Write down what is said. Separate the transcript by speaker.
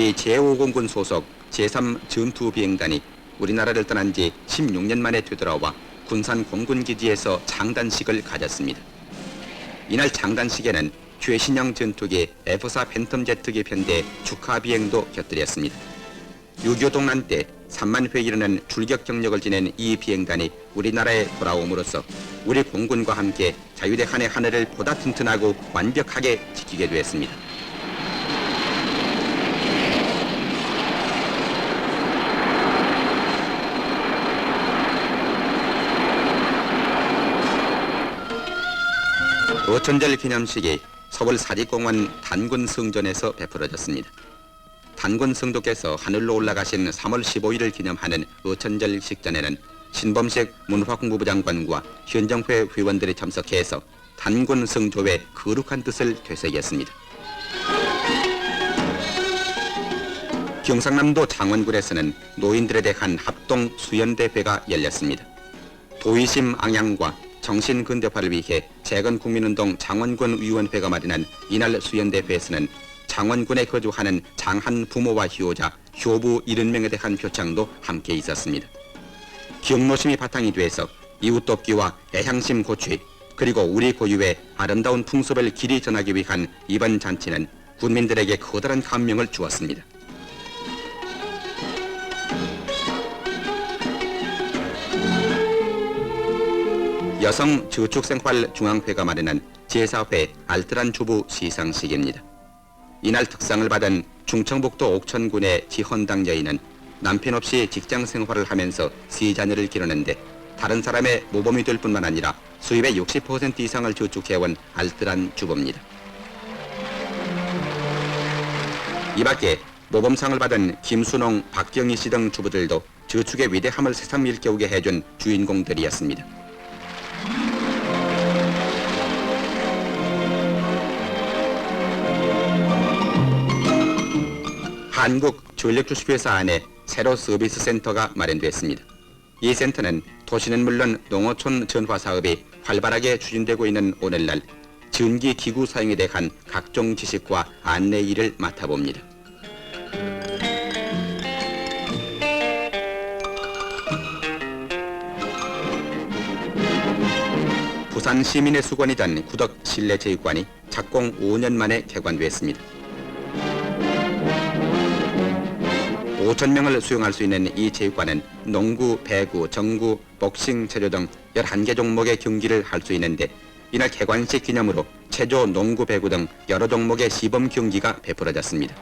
Speaker 1: 우리 제5공군 소속 제3전투비행단이 우리나라를 떠난 지 16년 만에 되돌아와 군산 공군기지에서 장단식을 가졌습니다. 이날 장단식에는 최신형 전투기 F-4 팬텀 제트기 편대 축하 비행도 곁들였습니다. 6.25 동란 때 3만 회 이르는 출격 경력을 지낸 이 비행단이 우리나라에 돌아옴으로써 우리 공군과 함께 자유대 한의 하늘을 보다 튼튼하고 완벽하게 지키게 되었습니다. 어천절 기념식이 서울 사직공원 단군 성전에서 베풀어졌습니다. 단군 성도께서 하늘로 올라가신 3월 15일을 기념하는 어천절 식전에는 신범식 문화공부부 장관과 현정회 회원들이 참석해서 단군 성조의 거룩한 뜻을 되새겼습니다. 경상남도 장원군에서는 노인들에 대한 합동 수연대회가 열렸습니다. 도의심 앙양과 정신 근대화를 위해 재건 국민운동 장원군 위원회가 마련한 이날 수연대회에서는 장원군에 거주하는 장한 부모와 효자, 효부 70명에 대한 표창도 함께 있었습니다. 경노심이 바탕이 돼서 이웃 돕기와 애향심 고취, 그리고 우리 고유의 아름다운 풍습을 길이 전하기 위한 이번 잔치는 군민들에게 커다란 감명을 주었습니다. 여성 저축생활 중앙회가 마련한 제4회 알뜰한 주부 시상식입니다. 이날 특상을 받은 충청북도 옥천군의 지헌당 여인은 남편 없이 직장 생활을 하면서 세 자녀를 기르는데 다른 사람의 모범이 될 뿐만 아니라 수입의 60% 이상을 저축해온 알뜰한 주부입니다. 이 밖에 모범상을 받은 김순홍, 박경희 씨 등 주부들도 저축의 위대함을 새삼 일깨우게 해준 주인공들이었습니다. 한국 전력주식회사 안에 새로 서비스 센터가 마련됐습니다. 이 센터는 도시는 물론 농어촌 전화 사업이 활발하게 추진되고 있는 오늘날 전기 기구 사용에 대한 각종 지식과 안내 일을 맡아봅니다. 부산 시민의 수건이던 구덕 실내체육관이 착공 5년 만에 개관됐습니다. 5천 명을 수용할 수 있는 이 체육관은 농구, 배구, 정구, 복싱, 체조 등 11개 종목의 경기를 할 수 있는데 이날 개관식 기념으로 체조, 농구, 배구 등 여러 종목의 시범 경기가 베풀어졌습니다.